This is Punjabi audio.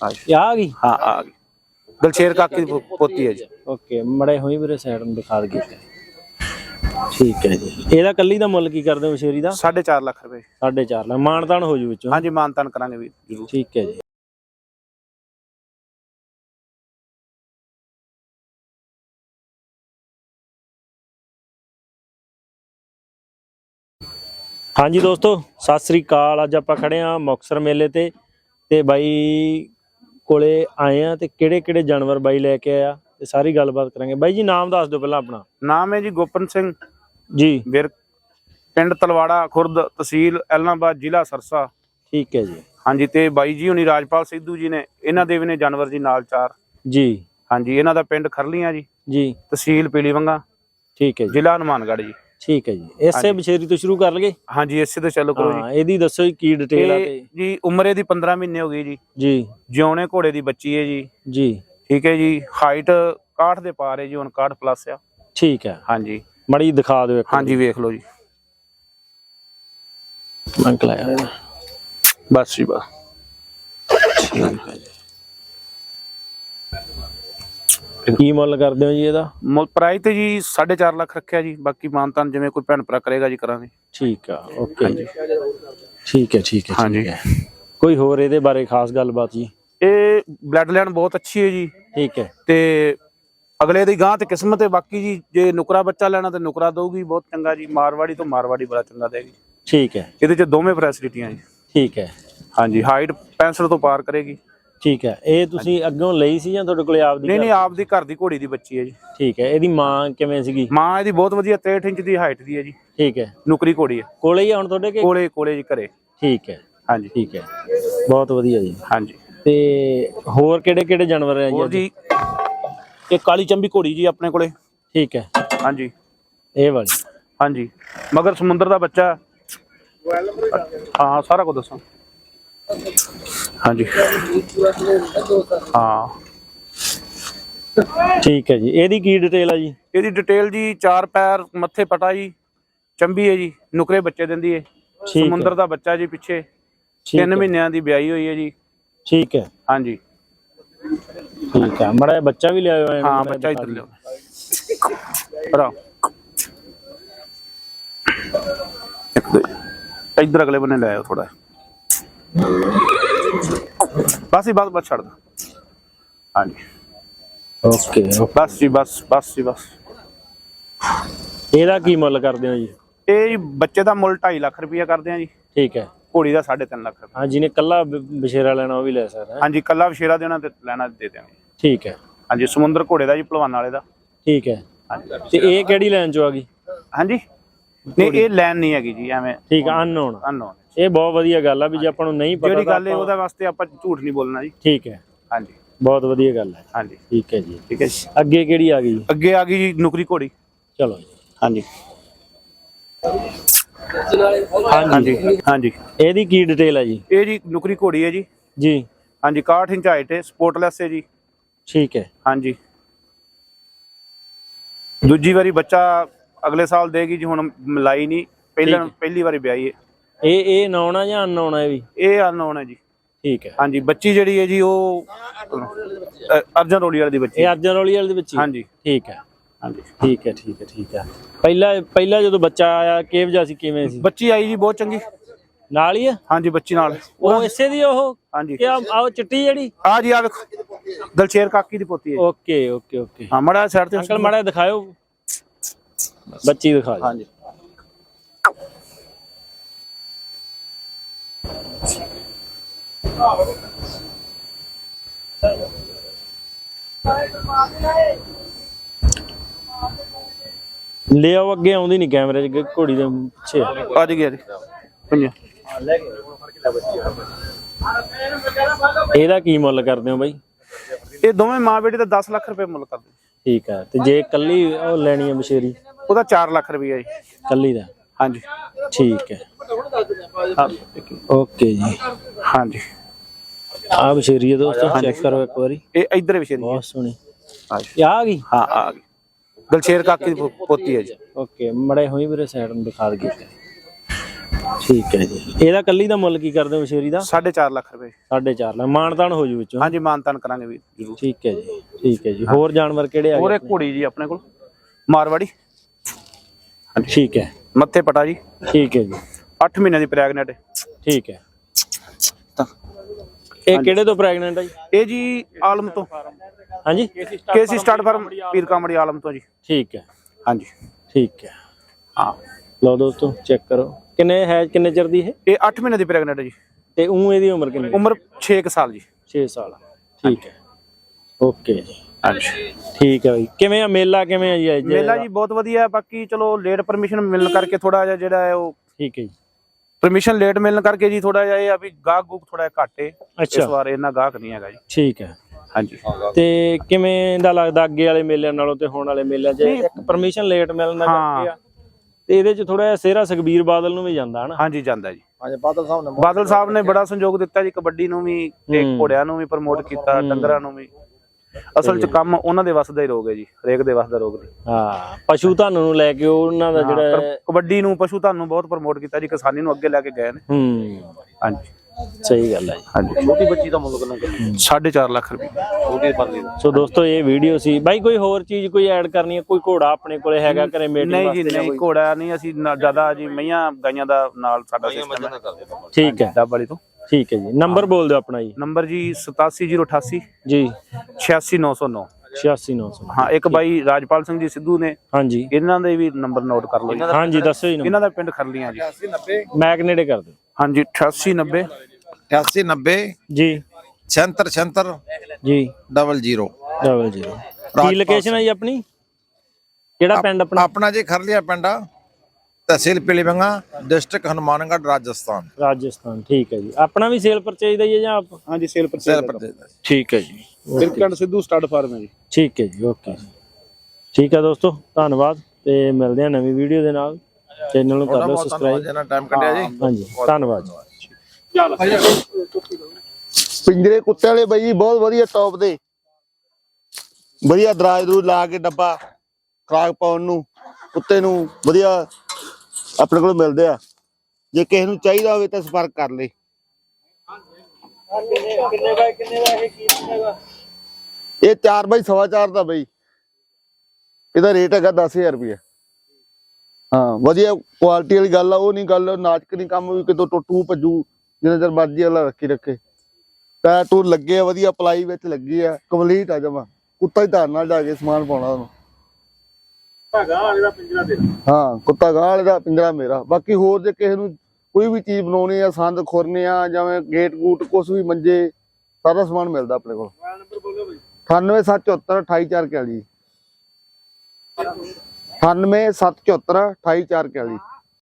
ਇਹ ਆ ਗਈ? ਹਾਂ ਆ ਗਈ। ਦਲਸ਼ੇਰ ਕਾਕੀ ਦੀ ਪੋਤੀ ਹੈ ਜੀ। ਓਕੇ ਮੜੇ ਹੋਈ ਵੀਰੇ ਸਾਈਡ ਨੂੰ ਦਿਖਾ ਦਈਏ। ਠੀਕ ਹੈ ਜੀ। ਇਹਦਾ ਕੱਲੀ ਦਾ ਮੁੱਲ ਕੀ ਕਰਦੇ ਹੋ ਸ਼ੇਰੀ ਦਾ? 4.5 ਲੱਖ ਰੁਪਏ। 4.5 ਲੱਖ। ਮਾਨਤਾਨ ਹੋ ਜੂ ਵਿੱਚੋਂ। ਹਾਂਜੀ ਮਾਨਤਾਨ ਕਰਾਂਗੇ ਵੀ ਜ਼ਰੂਰ। ਠੀਕ ਹੈ ਜੀ। ਹਾਂਜੀ ਦੋਸਤੋ ਸਤਿ ਸ੍ਰੀ ਅਕਾਲ। ਅੱਜ ਆਪਾਂ ਖੜੇ ਆ ਮੁਕਸਰ ਮੇਲੇ ਤੇ। ਤੇ ਬਾਈ ਕੋਲੇ ਆਏ ਆ ਤੇ ਕਿਹੜੇ ਕਿਹੜੇ ਜਾਨਵਰ ਬਾਈ ਲੈ ਕੇ ਆਇਆ ਤੇ ਸਾਰੀ ਗੱਲਬਾਤ ਕਰਾਂਗੇ। ਬਾਈ ਜੀ ਨਾਮ ਦੱਸ ਦਿਓ ਪਹਿਲਾਂ ਆਪਣਾ। ਨਾਮ ਹੈ ਜੀ ਗੋਪਨ ਸਿੰਘ। ਜੀ। ਵਿਰ ਪਿੰਡ ਤਲਵਾੜਾ ਖੁਰਦ ਤਹਿਸੀਲ ਐਲਨਾਬਾਦ ਜ਼ਿਲ੍ਹਾ ਸਰਸਾ। ਠੀਕ ਹੈ ਜੀ। ਹਾਂਜੀ ਤੇ ਬਾਈ ਜੀ ਹੁਣੀ ਰਾਜਪਾਲ ਸਿੱਧੂ ਜੀ ਨੇ ਇਹਨਾਂ ਦੇ ਵੀ ਨੇ ਜਾਨਵਰ ਜੀ ਨਾਲ ਚਾਰ। ਜੀ। ਹਾਂਜੀ ਇਹਨਾਂ ਦਾ ਪਿੰਡ ਖਰਲੀਆਂ ਜੀ। ਜੀ। ਤਹਿਸੀਲ ਪੀਲੀਵੰਗਾ। ਠੀਕ ਹੈ ਜੀ। ਜ਼ਿਲ੍ਹਾ ਹਨੂਮਾਨਗੜ੍ਹ ਜੀ। ਠੀਕ ਹੈ ਜੀ। ਇਸੇ ਬਸ਼ੇਰੀ ਤੋਂ ਸ਼ੁਰੂ ਕਰ ਲਈਏ? ਹਾਂਜੀ ਇਸੇ ਤੋਂ ਚੱਲੋ ਕਰੋ ਹਾਂ ਇਹਦੀ ਦੱਸੋ ਜੀ ਕੀ ਡਿਟੇਲ ਆ ਜੀ ਤੇ। ਜੀ ਉਮਰ ਇਹਦੀ 15 ਮਹੀਨੇ ਹੋ ਗਈ ਜੀ। ਜੀ। ਜਿਉਣੇ ਘੋੜੇ ਦੀ ਬੱਚੀ ਹੈ ਜੀ। ਜੀ। ਠੀਕ ਹੈ ਜੀ ਹਾਈਟ 61 ਦੇ ਪਾਰ ਹੈ ਜੀ ਹੁਣ 61 ਪਲੱਸ ਆ। ਠੀਕ ਹੈ। ਹਾਂਜੀ। ਮੜੀ ਦਿਖਾ ਦਿਓ ਇੱਕ ਹਾਂਜੀ ਵੇਖ ਲਓ ਜੀ। ਅੰਕਲ ਆਇਆ ਬਸ ਜੀ ਬਸ। ਕੀ ਮੁੱਲ ਕਰਦੇ ਹੋ ਜੀ ਇਹਦਾ? ਮੁੱਲ ਪ੍ਰਾਈਸ ਤੇ ਜੀ 4.5 ਲੱਖ ਰੱਖਿਆ ਜੀ ਬਾਕੀ ਮਾਨਤਾਨ ਜਿਵੇਂ ਕੋਈ ਭੈਣ ਭਰਾ ਕਰੇਗਾ ਜੀ ਕਰਾਂਗੇ। ਠੀਕ ਆ ਓਕੇ। ਠੀਕ ਹੈ ਠੀਕ ਹੈ ਹਾਂਜੀ। ਕੋਈ ਹੋਰ ਇਹਦੇ ਬਾਰੇ ਖਾਸ ਗੱਲਬਾਤ ਜੀ? ਇਹ ਬਲੱਡ ਲਾਈਨ ਬਹੁਤ ਅੱਛੀ ਹੈ ਜੀ। ਠੀਕ ਹੈ। ਤੇ ਅਗਲੇ ਦੀ ਗਾਂ ਤੇ ਕਿਸਮਤ ਹੈ ਬਾਕੀ ਜੀ ਜੇ ਨੁਕਰਾ ਬੱਚਾ ਲੈਣਾ ਤੇ ਨੁਕਰਾ ਦਊਗੀ ਬਹੁਤ ਚੰਗਾ ਜੀ। ਮਾਰਵਾੜੀ ਤੋਂ ਮਾਰਵਾੜੀ ਬੜਾ ਚੰਗਾ ਦੇਗੀ ਠੀਕ ਹੈ। ਇਹਦੇ ਚ ਦੋਵੇਂ ਫੈਸਿਲਿਟੀਆਂ ਜੀ। ਠੀਕ ਹੈ। ਹਾਂਜੀ ਹਾਈਟ 65 ਤੋਂ ਪਾਰ ਕਰੇਗੀ। ਠੀਕ ਹੈ। ਇਹ ਤੁਸੀਂ ਅੱਗੋਂ ਲਈ ਸੀ ਜਾਂ ਤੁਹਾਡੇ ਕੋਲੇ ਆਪਦੀ ਨਹੀਂ ਨਹੀਂ ਆਪ ਦੀ? ਘਰ ਦੀ ਘੋੜੀ ਦੀ ਬੱਚੀ ਹੈ ਜੀ। ਠੀਕ ਹੈ। ਇਹਦੀ ਮਾਂ ਕਿਵੇਂ ਸੀਗੀ? ਮਾਂ ਇਹਦੀ ਬਹੁਤ ਵਧੀਆ 63 ਇੰਚ ਦੀ ਹਾਈਟ ਦੀ ਹੈ ਜੀ। ਠੀਕ ਹੈ। ਨੁਕਰੀ ਘੋੜੀ ਹੈ। ਕੋਲੇ ਹੀ ਆ ਹੁਣ ਤੁਹਾਡੇ ਕੇ? ਕੋਲੇ ਕੋਲੇ ਜੀ ਘਰੇ। ਠੀਕ ਹੈ। ਹਾਂਜੀ। ਠੀਕ ਹੈ। ਬਹੁਤ ਵਧੀਆ ਜੀ। ਹਾਂਜੀ। ਤੇ ਹੋਰ ਕਿਹੜੇ ਕਿਹੜੇ ਜਾਨਵਰ ਹੈ ਹੋਰ ਜੀ ਜੀ ਇਹ ਕਾਲੀ ਚੰਬੀ ਘੋੜੀ ਜੀ ਆਪਣੇ ਕੋਲੇ। ਠੀਕ ਹੈ। ਹਾਂਜੀ। ਇਹ ਵਾਲੀ। ਹਾਂਜੀ। ਮਗਰ ਸਮੁੰਦਰ ਦਾ ਬੱਚਾ। ਹਾਂ ਸਾਰਾ ਕੁਝ ਦੱਸਾਂ। ਹਾਂਜੀ। ਹਾਂ। ਠੀਕ ਹੈ ਜੀ। ਇਹਦੀ ਕੀ ਡਿਟੇਲ ਆ ਜੀ? ਇਹਦੀ ਡਿਟੇਲ ਜੀ ਚਾਰ ਪੈਰ ਮੱਥੇ ਪਟਾ ਜੀ ਚੰਬੀ ਹੈ ਜੀ ਨੁਕਰੇ ਬੱਚੇ ਦਿੰਦੀ ਹੈ ਠੀਕ ਸਮੁੰਦਰ ਦਾ ਬੱਚਾ ਜੀ ਪਿੱਛੇ। ਠੀਕ 3 ਹੈ। ਮਹੀਨਿਆਂ ਦੀ ਵਿਆਹੀ ਹੋਈ ਹੈ ਜੀ। ਠੀਕ ਹੈ। ਹਾਂਜੀ। ਠੀਕ ਹੈ। ਮੜਾ ਬੱਚਾ ਵੀ ਲਿਆਇਓ ਐਂ ਹਾਂ ਬੱਚਾ ਇੱਧਰ ਲਿਓ ਭਰਾ। ਇੱਕ ਦੇ। ਇੱਧਰ ਅਗਲੇ ਬੰਨੇ ਲੈ ਆਓ ਥੋੜਾ ਬਸ ਹੀ ਬਸ ਬਸ ਛੱਡ ਦੋ। ਹਾਂਜੀ। ਓਕੇ ਬਸ ਜੀ ਬਸ ਬਸ ਜੀ ਬਸ। ਇਹਦਾ ਕੀ ਮੁੱਲ ਕਰਦੇ ਹੋ ਜੀ? ਇਹ ਜੀ ਬੱਚੇ ਦਾ ਮੁੱਲ 2.5 ਲੱਖ ਰੁਪਇਆ ਕਰਦੇ ਆ ਜੀ। ਠੀਕ ਹੈ। ਘੋੜੀ ਦਾ 3.5 ਲੱਖ ਰੁਪਇਆ ਹਾਂ ਜਿਹਨੇ ਕੱਲਾ ਬਸ਼ੇਰਾ ਲੈਣਾ ਉਹ ਵੀ ਲੈ ਸਕਦਾ ਹੈ। ਹਾਂਜੀ ਕੱਲਾ ਵਿਸ਼ੇਰਾ ਦੇਣਾ ਤੇ ਲੈਣਾ ਦੇ ਦਿਆਂਗੇ ਠੀਕ ਹੈ। ਹਾਂਜੀ ਸਮੁੰਦਰ ਘੋੜੇ ਦਾ ਜੀ ਭਲਵਾਨ ਵਾਲੇ ਦਾ। ਠੀਕ ਹੈ। ਤੇ ਇਹ ਕਿਹੜੀ ਲਾਈਨ ਚੋਂ ਆ ਗਈ? ਹਾਂਜੀ। ਨਹੀਂ ਇਹ ਲੈਣ ਨਹੀਂ ਹੈਗੀ ਜੀ ਐਵੇਂ ਠੀਕ ਹੈ ਅਨਨੋਨ। ਅਨਨੋਨ। ਇਹ ਬਹੁਤ ਵਧੀਆ ਗੱਲ ਆ ਵੀ ਜੇ ਆਪਾਂ ਨੂੰ ਨਹੀਂ ਪਤਾ ਜਿਹੜੀ ਗੱਲ ਹੈ ਉਹਦੇ ਵਾਸਤੇ ਆਪਾਂ ਝੂਠ ਨਹੀਂ ਬੋਲਣਾ ਜੀ। ਠੀਕ ਹੈ। ਹਾਂਜੀ। ਬਹੁਤ ਵਧੀਆ ਗੱਲ ਹੈ। ਹਾਂਜੀ। ਠੀਕ ਹੈ ਜੀ। ਠੀਕ ਹੈ ਜੀ। ਅੱਗੇ ਕਿਹੜੀ ਆ ਗਈ? ਅੱਗੇ ਆ ਗਈ ਜੀ ਨੁਕਰੀ ਘੋੜੀ। ਚਲੋ ਜੀ। ਹਾਂਜੀ। ਹਾਂਜੀ। ਹਾਂਜੀ। ਇਹਦੀ ਕੀ ਡਿਟੇਲ ਹੈ ਜੀ? ਇਹ ਜੀ ਨੁਕਰੀ ਘੋੜੀ ਹੈ ਜੀ। ਜੀ। ਹਾਂਜੀ 61 ਇੰਚ ਹਾਈਟ ਹੈ ਸਪੋਰਟਲੈਸ ਹੈ ਜੀ। ਠੀਕ ਹੈ। ਹਾਂਜੀ। ਦੂਜੀ ਵਾਰੀ ਬੱਚਾ ਅਗਲੇ ਸਾਲ ਦੇਗੀ ਜੀ ਹੁਣ ਮਲਾਈ ਨਹੀਂ। ਪਹਿਲਾਂ। ਪਹਿਲੀ ਵਾਰੀ ਵਿਆਹੀ ਹੈ। ਇਹ ਇਹ ਆ ਜਾਂ ਇਹ ਵੀ? ਇਹ ਅਨਨੋਨ ਹੈ ਜੀ। ਠੀਕ ਹੈ। ਹਾਂਜੀ ਬੱਚੀ ਜਿਹੜੀ ਹੈ ਜੀ ਉਹ ਅ, ਅਰਜਨ ਰੋਲੀ ਵਾਲੀ ਦੀ ਬੱਚੀ ਇਹ। ਅਰਜਨ ਰੋਲੀ ਵਾਲੇ ਦੇ ਵਿੱਚ ਹੀ? ਹਾਂਜੀ। ਠੀਕ ਹੈ। ਹਾਂਜੀ। ਠੀਕ ਹੈ ਠੀਕ ਹੈ ਠੀਕ ਹੈ। ਪਹਿਲਾ ਪਹਿਲਾ ਜਦੋਂ ਬੱਚਾ ਆਇਆ ਕਿਹੋ ਜਿਹਾ ਸੀ ਕਿਵੇਂ ਸੀ? ਬੱਚੀ ਆਈ ਜੀ ਬਹੁਤ ਚੰਗੀ। ਨਾਲ ਹੀ ਆ? ਹਾਂਜੀ ਬੱਚੀ ਨਾਲ। ਉਹ ਇਸੇ ਦੀ ਉਹ? ਹਾਂਜੀ। ਕਿ ਆ ਉਹ ਚਿੱਟੀ ਜਿਹੜੀ? ਆ ਜੀ ਆ ਵੇਖੋ। ਦਲਸ਼ੇਰ ਕਾਕੀ ਦੀ ਪੋਤੀ ਹੈ ਜੀ। Okay okay okay. ਹਾਂ ਮੜਾ ਸਾਈਡ ਤੇ ਅੰਕਲ ਮਾੜਾ ਜਿਹਾ ਦਿਖਾਇਓ। ਬੱਚੀ ਦਿਖਾ ਦਿਓ। ਹਾਂਜੀ। ਲੈ ਆਓ ਅੱਗੇ ਆਉਂਦੀ ਨਹੀਂ ਕੈਮਰੇ 'ਚ ਘੋੜੀ ਦੇ ਪਿੱਛੇ। ਆ ਜੀ ਗਿਆ ਜੀ ਪੰਜਾ ਇਹਦਾ ਕੀ ਮੁੱਲ ਕਰਦੇ ਹੋ ਬਾਈ? ਇਹ ਦੋਵੇਂ ਮਾਂ ਬੇਟੀ ਦਾ 10 ਲੱਖ ਰੁਪਏ ਮੁੱਲ ਕਰਦੇ। ਠੀਕ ਹੈ ਤੇ ਜੇ ਕੱਲੀ ਉਹ ਲੈਣੀ ਹੈ ਬਸ਼ੇਰੀ ਉਹਦਾ 4 ਲੱਖ ਰੁਪਏ ਜੀ। ਕੱਲੀ ਦਾ? ਹਾਂਜੀ। ਠੀਕ ਹਾਂ, ਓਕੇ ਜੀ। ਹਾਂਜੀ। ਆ ਬਸ਼ੇਰੀ ਹੈ ਦੋਸਤੋ ਚੈੱਕ ਕਰੋ ਇੱਕ ਵਾਰੀ। ਇਹ ਇਧਰ ਵਿਸ਼ੇ ਦੀ ਬਹੁਤ ਸੋਹਣੀ। ਇਹ ਆ ਗਈ? ਹਾਂ ਆ ਗਈ। ਦਲਸ਼ੇਰ ਕਾਕੀ ਦੀ ਪੋਤੀ ਹੈ ਜੀ। ਓਕੇ ਮੜੇ ਹੋਈ ਵੀਰੇ ਸਾਈਡ ਨੂੰ ਦਿਖਾ ਦਈਏ। ਠੀਕ ਹੈ ਜੀ। ਇਹਦਾ ਕੱਲੀ ਦਾ ਮੁੱਲ ਕੀ ਕਰਦੇ ਹੋ ਸ਼ੇਰੀ ਦਾ? 4.5 ਲੱਖ ਰੁਪਏ। 4.5 ਲੱਖ। ਮਾਨਤਾਨ ਹੋ ਜੂ ਵਿੱਚੋਂ। ਹਾਂਜੀ ਮਾਨਤਾਨ ਕਰਾਂਗੇ ਵੀ ਜ਼ਰੂਰ। ਠੀਕ ਹੈ ਜੀ ਠੀਕ ਹੈ ਜੀ। ਹੋਰ ਜਾਨਵਰ ਕਿਹੜੇ ਆ ਹੋਰ ਇੱਕ ਘੋੜੀ ਜੀ ਆਪਣੇ ਕੋਲ ਮਾਰਵਾੜੀ। ਠੀਕ ਹੈ। ਮੱਥੇ ਪਟਾ ਜੀ। ਠੀਕ ਹੈ ਜੀ। 8 ਮਹੀਨਿਆਂ ਦੀ ਪ੍ਰੈਗਨੈਂਟ। ਠੀਕ ਹੈ। ਇਹ ਕਿਹੜੇ ਤੋਂ ਪ੍ਰੈਗਨੈਂਟ ਹੈ ਜੀ? ਇਹ ਜੀ ਆਲਮ ਤੋਂ। ਹਾਂਜੀ? ਕੇਸੀ ਸਟਾਰਟ ਫਾਰਮ ਪੀਰ ਕਾਮੜੀ ਆਲਮ ਤੋਂ ਜੀ। ਠੀਕ ਹੈ। ਹਾਂਜੀ। ਠੀਕ ਹੈ। ਹਾਂ। ਲਓ ਦੋਸਤੋ ਚੈੱਕ ਕਰੋ। ਕਿੰਨੇ ਹੈ ਕਿੰਨੇ ਚਿਰ ਦੀ ਇਹ? ਇਹ 8 ਮਹੀਨੇ ਦੀ ਪ੍ਰੈਗਨੈਂਟ ਹੈ ਜੀ। ਤੇ ਉਹ ਇਹਦੀ ਉਮਰ ਕਿੰਨੀ ਉਮਰ 6 ਸਾਲ ਜੀ। 6 ਸਾਲ। ਠੀਕ ਹੈ। ਓਕੇ ਜੀ। ਹਾਂਜੀ। ਠੀਕ ਹੈ ਬਾਈ। ਕਿਵੇਂ ਆ ਮੇਲਾ ਕਿਵੇਂ ਆ ਜੀ ਮੇਲਾ ਜੀ ਬਹੁਤ ਵਧੀਆ ਹੈ ਬਾਕੀ ਚਲੋ ਲੇਟ ਪਰਮਿਸ਼ਨ ਮਿਲਣ ਕਰਕੇ ਥੋੜਾ ਜਿਹਾ ਜਿਹੜਾ ਹੈ ਉਹ ਠੀਕ ਹੈ ਜੀ। ਪਰਮਿਸ਼ਨ ਲੇਟ ਮਿਲਣ ਕਰਕੇ ਜੀ ਥੋੜਾ ਜਿਹਾ ਇਹ ਆ ਵੀ ਗਾਹਕ ਗੂਕ ਥੋੜਾ ਜਿਹਾ ਘੱਟ ਏ। ਇਸ ਵਾਰ ਇੰਨਾ ਗਾਹਕ ਨਹੀਂ ਹੈਗਾ ਜੀ। ਠੀਕ ਹੈ। ਹਾਂਜੀ। ਤੇ ਕਿਵੇਂ ਦਾ ਲੱਗਦਾ ਅੱਗੇ ਵਾਲੇ ਮੇਲਿਆਂ ਨਾਲੋਂ ਤੇ ਹੁਣ ਵਾਲੇ ਮੇਲਿਆਂ 'ਚ? ਇੱਕ ਪਰਮਿਸ਼ਨ ਲੇਟ ਮਿਲਣ ਦਾ। ਕਰਕੇ ਆ। ਤੇ ਇਹਦੇ 'ਚ ਥੋੜਾ ਜਿਹਾ ਸੇਰਾ ਸੁਖਬੀਰ ਬਾਦਲ ਨੂੰ ਵੀ ਜਾਂਦਾ ਹਨਾ? ਹਾਂਜੀ ਜਾਂਦਾ ਜੀ। ਹਾਂਜੀ ਬਾਦਲ ਸਾਹਿਬ ਨੇ ਬਾਦਲ ਸਾਹਿਬ ਨੇ ਬੜਾ ਸੰਯੋਗ ਦਿੱਤਾ ਜੀ ਕਬੱਡੀ ਨੂੰ ਵੀ ਤੇ। ਘੋੜਿਆਂ ਨੂੰ ਵੀ ਪ੍ਰਮੋਟ ਕੀਤਾ ਡੰਗਰਾਂ ਨੂੰ ਵੀ। ਅਸਲ 'ਚ ਕੰਮ ਉਹਨਾਂ ਦੇ ਵੱਸ ਦਾ ਹੀ ਰੋਗ ਹੈ ਜੀ ਹਰੇਕ ਦੇ ਵੱਸ ਦਾ ਰੋਗ ਨਹੀਂ ਹਾਂ ਪਸ਼ੂ ਧਨ ਨੂੰ ਲੈ ਕੇ ਉਹਨਾਂ ਦਾ ਹਾਂ, ਜਿਹੜਾ ਕਬੱਡੀ ਨੂੰ ਪਸ਼ੂ ਧਨ ਨੂੰ ਬਹੁਤ ਪ੍ਰਮੋਟ ਕੀਤਾ ਜੀ ਕਿਸਾਨੀ ਨੂੰ ਅੱਗੇ ਲੈ ਕੇ ਗਏ ਨੇ। ਹੂੰ। ਹਾਂਜੀ। ਸਹੀ ਗੱਲ ਹੈ ਜੀ। ਹਾਂਜੀ। ਛੋਟੀ ਬੱਚੀ ਦਾ ਮੁੱਲ ਕਿੰਨਾ ਕਰ 4.5 ਲੱਖ ਰੁਪਏ। ਛੋਟੀ ਪਰਲੀ ਸੋ ਦੋਸਤੋ ਇਹ ਵੀਡੀਓ ਸੀ। ਬਾਈ ਕੋਈ ਹੋਰ ਚੀਜ਼ ਕੋਈ ਐਡ ਕਰਨੀ ਹੈ? ਕੋਈ ਘੋੜਾ ਆਪਣੇ ਕੋਲੇ ਹੈਗਾ ਘਰੇ ਮੇਟਿੰਗ ਨਹੀਂ ਜੀ ਵਾਸਤੇ ਨਹੀਂ ਕੋਈ? ਘੋੜਾ ਨਹੀਂ ਅਸੀਂ ਜ਼ਿਆਦਾ ਜੀ ਮਈਆਂ ਗਾਈਆਂ ਦਾ ਨਾਲ ਸਾਡਾ ਸਿਸਟਮ ਹੈ। ਦੇ ਠੀਕ ਹੈ। ਡੱਬ ਵਾਲੀ ਤੋਂ। ਠੀਕ ਹੈ ਜੀ। ਨੰਬਰ ਬੋਲ ਦਿਓ ਆਪਣਾ ਜੀ। ਨੰਬਰ ਜੀ 87088 ਜੀ। 86909 86900 ਹਾਂ ਇੱਕ ਬਾਈ ਰਾਜਪਾਲ ਸਿੰਘ ਜੀ ਸਿੱਧੂ ਨੇ। ਹਾਂਜੀ। ਇਹਨਾਂ ਦੇ ਵੀ ਨੰਬਰ ਨੋਟ ਕਰ ਲਓ ਜੀ। ਹਾਂਜੀ ਦੱਸੋ ਜੀ। ਇਹਨਾਂ ਦਾ ਪਿੰਡ ਖਰਲੀਆਂ ਜੀ। 80 90 ਮੈਕ ਨੇੜੇ ਕਰ ਦਿਓ? ਹਾਂਜੀ 8890 88 90 ਜੀ। 76 76 ਜੀ। 00 ਡਬਲ ਜ਼ੀਰੋ। ਕੀ ਲੋਕੇਸ਼ਨ ਹੈ ਜੀ ਆਪਣੀ? ਕਿਹੜਾ ਪਿੰਡ ਆਪਣਾ? ਆਪਣਾ ਜੀ ਖਰਲੀਆ ਪਿੰਡਾ ਤਹਿਸੀਲ ਪੀਲੀਬੰਗਾ ਡਿਸਟ੍ਰਿਕਟ ਹਨੂਮਾਨਗੜ੍ਹ ਰਾਜਸਥਾਨ। ਰਾਜਸਥਾਨ ਠੀਕ ਹੈ ਜੀ। ਆਪਣਾ ਵੀ ਸੇਲ ਪਰਚੇਜ ਦਾ ਹੀ ਹੈ ਜਾਂ ਆਪ ਹਾਂਜੀ ਸੇਲ ਸੇਲ ਪ੍ਰਦੇਸ਼ ਦਾ ਜੀ। ਠੀਕ ਹੈ ਜੀ। ਬਿਰਕੰਡ ਸਿੱਧੂ ਸਟਾਰਟ ਫਾਰਮ ਹੈ ਜੀ। ਠੀਕ ਹੈ ਜੀ ਓਕੇ। ਠੀਕ ਹੈ ਦੋਸਤੋ ਧੰਨਵਾਦ ਤੇ ਮਿਲਦੇ ਹਾਂ ਨਵੀਂ ਵੀਡੀਓ ਦੇ ਨਾਲ। ਚੈਨਲ ਨੂੰ ਕਰ ਲਓ ਬਹੁਤ ਸਬਸਕ੍ਰਾਈਬ ਜਿਹਨਾਂ ਟਾਈਮ ਕੱਢਿਆ ਜੀ। ਹਾਂਜੀ ਧੰਨਵਾਦ ਜੀ। ਪਿੰਜਰੇ ਕੁੱਤੇ ਵਾਲੇ ਬਾਈ ਜੀ ਬਹੁਤ ਵਧੀਆ ਟੌਪ ਦੇ ਵਧੀਆ ਦਰਾਜ ਦਰੂ ਲਾ ਕੇ ਡੱਬਾ ਖਰਾਕ ਪਾਉਣ ਨੂੰ ਕੁੱਤੇ ਨੂੰ ਵਧੀਆ ਆਪਣੇ ਕੋਲ ਮਿਲਦੇ ਆ। ਜੇ ਕਿਸੇ ਨੂੰ ਚਾਹੀਦਾ ਹੋਵੇ ਤਾਂ ਸੰਪਰਕ ਕਰ ਲੈ। ਇਹ 4 ਬਾਈ ਸਵਾ ਚਾਰ ਦਾ ਬਾਈ। ਇਹਦਾ ਰੇਟ ਹੈਗਾ 10000 ਰੁਪਏ ਹਾਂ, ਵਧੀਆ ਕੁਆਲਿਟੀ ਵਾਲੀ ਗੱਲ ਆ, ਉਹ ਨਹੀਂ ਗੱਲ ਨਾਚਕ ਨਹੀਂ ਕੰਮ ਵੀ ਕਿਤੋਂ ਟੁੱਟੂ ਭੱਜੂ, ਜਿੰਨਾ ਚਿਰ ਮਰਜ਼ੀ ਵਾਲਾ ਰੱਖੀ ਰੱਖੇ। ਟਾਇਰ ਟੂਰ ਲੱਗੇ ਆ, ਵਧੀਆ ਪਲਾਈ ਵਿੱਚ ਲੱਗੀ ਆ ਕੰਪਲੀਟ ਆ ਜਮਾ। ਕੁੱਤਾ ਹੀ ਧਾਰ ਨਾਲ ਜਾ ਕੇ ਸਮਾਨ ਪਾਉਣਾ ਉਹਨੂੰ। ਹਾਂ ਕੁੱਤਾ ਗਾਂ ਵਾਲੇ ਦਾ ਪਿੰਜਰਾ ਮੇਰਾ। ਬਾਕੀ ਹੋਰ ਜੇ ਕਿਸੇ ਨੂੰ ਕੋਈ ਵੀ ਚੀਜ਼ ਬਣਾਉਣੀ ਆ ਸੰਦ ਖੁਰਨੇ ਆ ਜਿਵੇਂ ਗੇਟ ਗੂਟ ਕੁਛ ਵੀ ਮੰਜੇ ਸਾਰਾ ਸਮਾਨ ਮਿਲਦਾ ਆਪਣੇ ਕੋਲ। 98774 28441 98774 28441